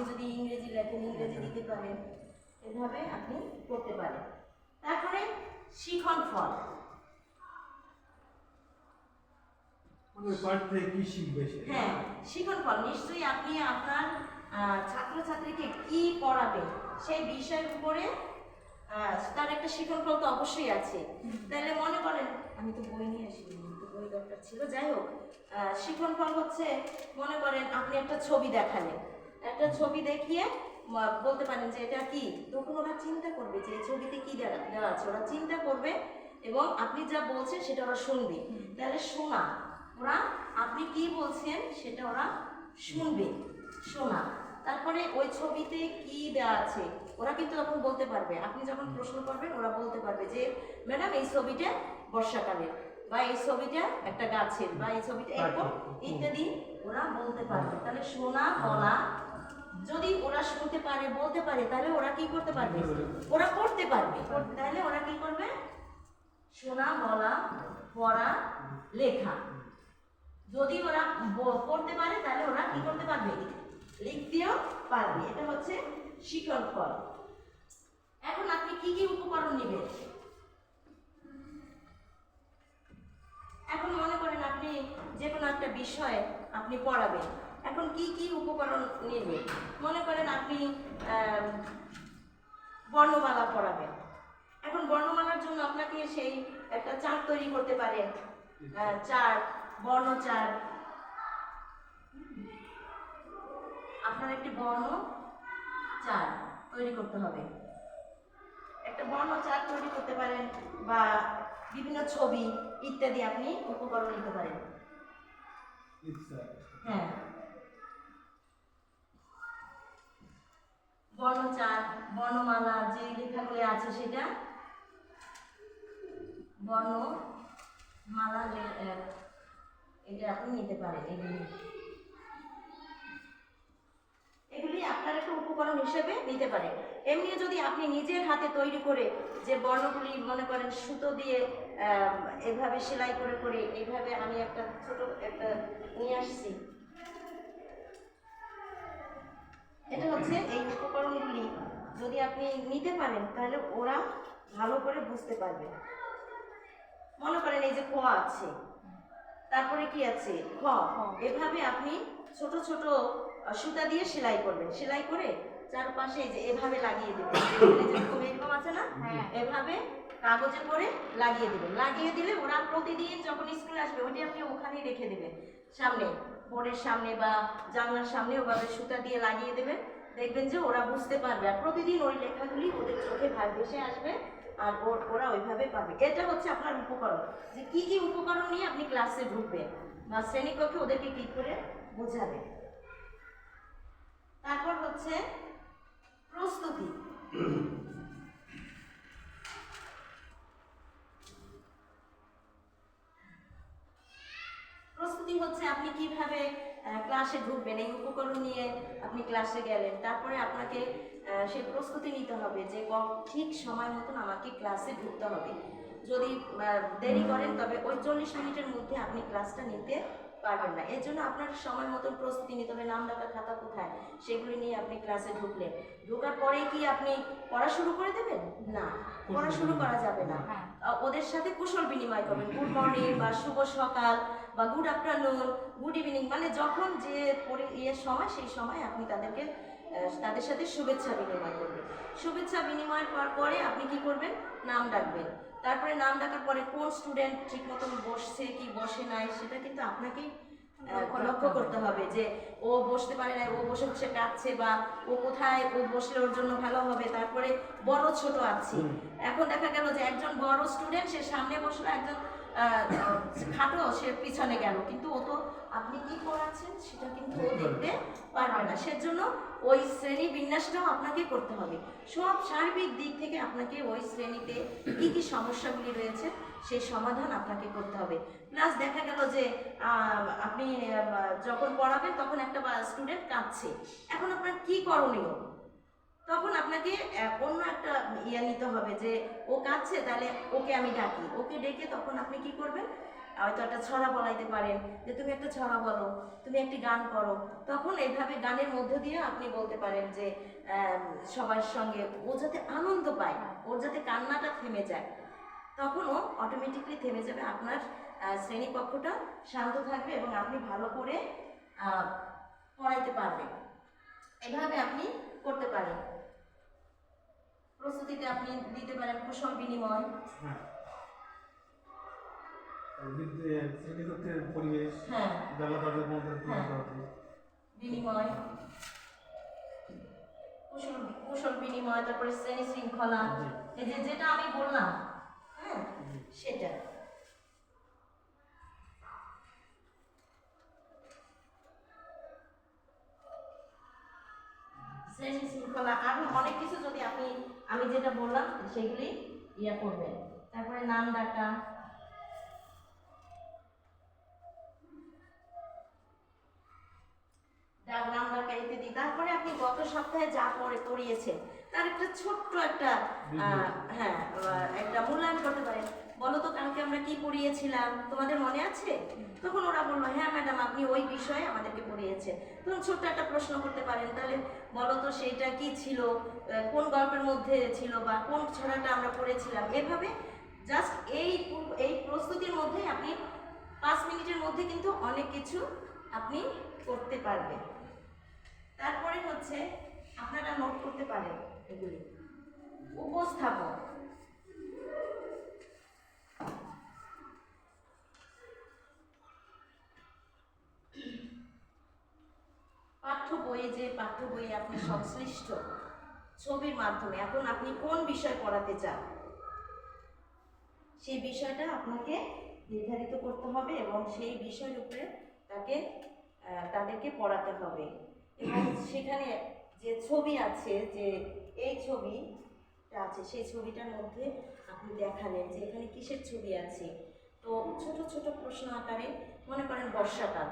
আপনি যদি ইংরেজি লেখেন ইংরেজি দিতে পারেন এভাবে আপনি করতে পারেন। তারপরে শিখন ফল। হ্যাঁ শিখন ফল। নিশ্চয়ই আপনি আপনার ছাত্রছাত্রীকে কি পড়াবেন সেই বিষয়ের উপরে আহ, তার একটা শিখন ফল তো অবশ্যই আছে। তাহলে মনে করেন আমি তো বই নিয়ে আসিনি তো বই দরকার ছিল। যাই হোক আহ, শিখন ফল হচ্ছে মনে করেন আপনি একটা ছবি দেখালেন। একটা ছবি দেখিয়ে বলতে পারেন যে এটা কি? তখন ওরা চিন্তা করবে যে এই ছবিতে কি দেওয়া দেওয়া আছে। ওরা চিন্তা করবে এবং আপনি যা বলছেন সেটা ওরা শুনবে। তাহলে শোনা ওরা আপনি কি বলছেন সেটা ওরা শুনবে। শোনা। তারপরে ওই ছবিতে কি দেওয়া আছে ওরা কিন্তু তখন বলতে পারবে। আপনি যখন প্রশ্ন করবেন ওরা বলতে পারবে যে ম্যাডাম এই ছবিটা বর্ষাকালের বা এই ছবিটা একটা গাছের বা এই ছবিটা এরকম ইত্যাদি ওরা বলতে পারবে। তাহলে শোনা বলা যদি ওরা শুনতে পারে বলতে পারে তাহলে ওরা কি করতে পারবে? ওরা পড়তে পারবে। তাহলে ওরা কি করবে? শোনা বলা পড়া লেখা। যদি ওরা পড়তে পারে তাহলে ওরা কি করতে পারবে? লিখতেও পারবে। এটা হচ্ছে শিকড় ফল। এখন আপনি কি কি উপকরণ নেবেন? এখন মনে করেন আপনি যে কোনো একটা বিষয়ে আপনি পড়াবেন। এখন কি কি উপকরণ নেবেন মনে করেন আপনি বর্ণমালা পড়াবেন এখন বর্ণমালার জন্য আপনাকে সেই একটা চার্ট তৈরি করতে পারেন আহ, চার্ট বর্ণ চার্ট আপনার একটি বর্ণ চার্ট তৈরি করতে হবে। একটা বর্ণ চার্ট তৈরি করতে পারেন বা বিভিন্ন ছবি ইত্যাদি আপনি উপকরণ নিতে পারেন। হ্যাঁ। বর্ণচার, বর্ণমালা, যে লেখাগুলো আছে সেটা বর্ণমালা এটা আপনি নিতে পারেন, এগুলি। এগুলি আপনার একটা উপকরণ হিসেবে নিতে পারেন এমনি যদি আপনি নিজের হাতে তৈরি করে যে বর্ণগুলি মনে করেন সুতো দিয়ে এভাবে সেলাই করে করে এইভাবে আমি একটা ছোট একটা নিয়ে আসছি। এটা হচ্ছে এই আপনি নিতে পারেন তাহলে ওরা ভালো করে বুঝতে পারবে। মনে করেন এই যে ক আছে তারপরে কি আছে? খ। এভাবে আপনি ছোট ছোট সুতা দিয়ে সেলাই করবেন। সেলাই করে চারপাশে এই যে এভাবে লাগিয়ে দেবেন। এরকম এরকম আছে না হ্যাঁ। এভাবে কাগজে করে লাগিয়ে দেবেন। লাগিয়ে দিলে ওরা প্রতিদিন যখন স্কুলে আসবে ওটি আপনি ওখানেই রেখে দেবেন। সামনে বোর্ডের সামনে বা জানলার সামনে ওভাবে সুতা দিয়ে লাগিয়ে দেবেন। দেখবেন যে ওরা বুঝতে পারবে। আর প্রতিদিন ওই লেখাগুলি ওদের চোখে ভেসে আসবে আর ওর- ওইভাবে পাবে। এটা হচ্ছে আপনার উপকরণ। যে কি কি উপকরণ নিয়ে আপনি ক্লাসে ঢুকবেন? বা শ্রেণীকক্ষে ওদেরকে কি করে বোঝাবেন তারপর হচ্ছে প্রস্তুতি। প্রস্তুতি হচ্ছে আপনি কীভাবে ক্লাসে ঢুকবেন, এই উপকরণ নিয়ে আপনি ক্লাসে গেলেন। তারপরে আপনাকে সে প্রস্তুতি নিতে হবে যে ঠিক সময় মতন আমাকে ক্লাসে ঢুকতে হবে। যদি দেরি করেন, তবে ওই চল্লিশ মিনিটের মধ্যে আপনি ক্লাসটা নিতে পারবেন না। এর জন্য আপনার সময় মতন প্রস্তুতি নিতে হবে, নাম, ডাকা, খাতা কোথায়? সেগুলি নিয়ে আপনি ক্লাসে ঢুকলেন। ঢোকার পরে কি আপনি পড়া শুরু করে দেবেন? না পড়া শুরু করা যাবে না। হ্যাঁ। ওদের সাথে কুশল বিনিময় করবেন। গুড মর্নিং বা শুভ সকাল বা গুড আফটারনুন গুড ইভিনিং মানে যখন যে পরি- ইয়ের সময় সেই সময় আপনি তাদেরকে তাদের সাথে শুভেচ্ছা বিনিময় করবেন। শুভেচ্ছা বিনিময় করার পরে আপনি কি করবেন? নাম ডাকবেন। তারপরে নাম ডাকার পরে কোন স্টুডেন্ট ঠিক মতন বসছে কি বসে নাই সেটা কিন্তু আপনাকেই লক্ষ্য করতে হবে যে ও বসতে পারে না ও বসে বসে কাঁদছে বা ও কোথায় ও বসলে ওর জন্য ভালো হবে তারপরে বড় ছোট আছে। এখন দেখা গেল যে একজন বড় স্টুডেন্ট সে সামনে বসল একজন খাটো সে পিছনে গেল। কিন্তু ও তো আপনি কি করাচ্ছেন সেটা কিন্তু ও দেখতে পারবে না। সেজন্য ওই শ্রেণি বিন্যাসটাও আপনাকে করতে হবে। সব সার্বিক দিক থেকে আপনাকে ওই শ্রেণীতে কি কি সমস্যাগুলি রয়েছে সেই সমাধান আপনাকে করতে হবে। প্লাস দেখা গেল যে আপনি যখন পড়াবেন তখন একটা স্টুডেন্ট কাঁদছে। এখন আপনার কি করণীয়? তখন আপনাকে অন্য একটা ইয়ে নিতে হবে যে, ও কাঁদছে, তাহলে ওকে আমি ডাকি। ওকে ডেকে তখন আপনি কি করবেন? হয়তো একটা ছড়া বলাইতে পারেন, যে তুমি একটা ছড়া বলো, তুমি একটি গান করো। তখন এইভাবে গানের মধ্য দিয়ে আপনি বলতে পারেন যে সবার সঙ্গে ও যাতে আনন্দ পায়, ওর যাতে কান্নাটা থেমে যায়। তখন ও অটোমেটিকলি থেমে যাবে, আপনার শ্রেণীকক্ষটা শান্ত থাকবে এবং আপনি ভালো করে পড়াইতে পারবেন। এভাবে আপনি করতে পারেন। প্রস্তুতিতে আপনি দিতে পারেন কুশল বিনিময়। হ্যাঁ। পরিবেশ হ্যাঁ। হ্যাঁ। বিনিময়। কুশল কুশল বিনিময় তারপরে শ্রেণি শৃঙ্খলা। এই যে যেটা আমি বললাম হ্যাঁ সেটা। শ্রেণি শৃঙ্খলা আরও অনেক কিছু যদি আপনি আমি যেটা বললাম সেগুলি ইয়া করবে। তারপরে নাম ডাকা ডাক নাম ডাকা ইত্যাদি। তারপরে আপনি গত সপ্তাহে যা পড়ে পড়িয়েছেন তার একটা ছোট্ট একটা আহ, হ্যাঁ একটা মূল্যায়ন করতে পারেন। বলো তো আমরা কি পড়িয়েছিলাম? তোমাদের মনে আছে? তখন ওরা বলল হ্যাঁ ম্যাডাম, আপনি ওই বিষয়ে আমাদেরকে পড়িয়েছেন। তখন ছোট্ট একটা প্রশ্ন করতে পারেন। তাহলে বলো তো, সেইটা কি ছিল? কোন গল্পের মধ্যে ছিল বা কোন ছড়াটা আমরা পড়েছিলাম? এভাবে জাস্ট এই এই প্রস্তুতির মধ্যেই আপনি পাঁচ মিনিটের মধ্যে কিন্তু অনেক কিছু আপনি করতে পারবেন। তারপরে হচ্ছে, আপনারা নোট করতে পারেন এগুলি। উপস্থাপন পাঠ্য বইয়ে যে পাঠ্য বইয়ে আপনি সংশ্লিষ্ট ছবির মাধ্যমে, এখন আপনি কোন বিষয় পড়াতে চান? সেই বিষয়টা আপনাকে নির্ধারিত করতে হবে এবং সেই বিষয়ের উপরে তাকে তাদেরকে পড়াতে হবে। এবং সেখানে যে ছবি আছে, যে এই ছবিটা আছে, সেই ছবিটার মধ্যে আপনি দেখালেন যে এখানে কিসের ছবি আছে। তো ছোট ছোট প্রশ্ন আকারে, মনে করেন বর্ষাকাল।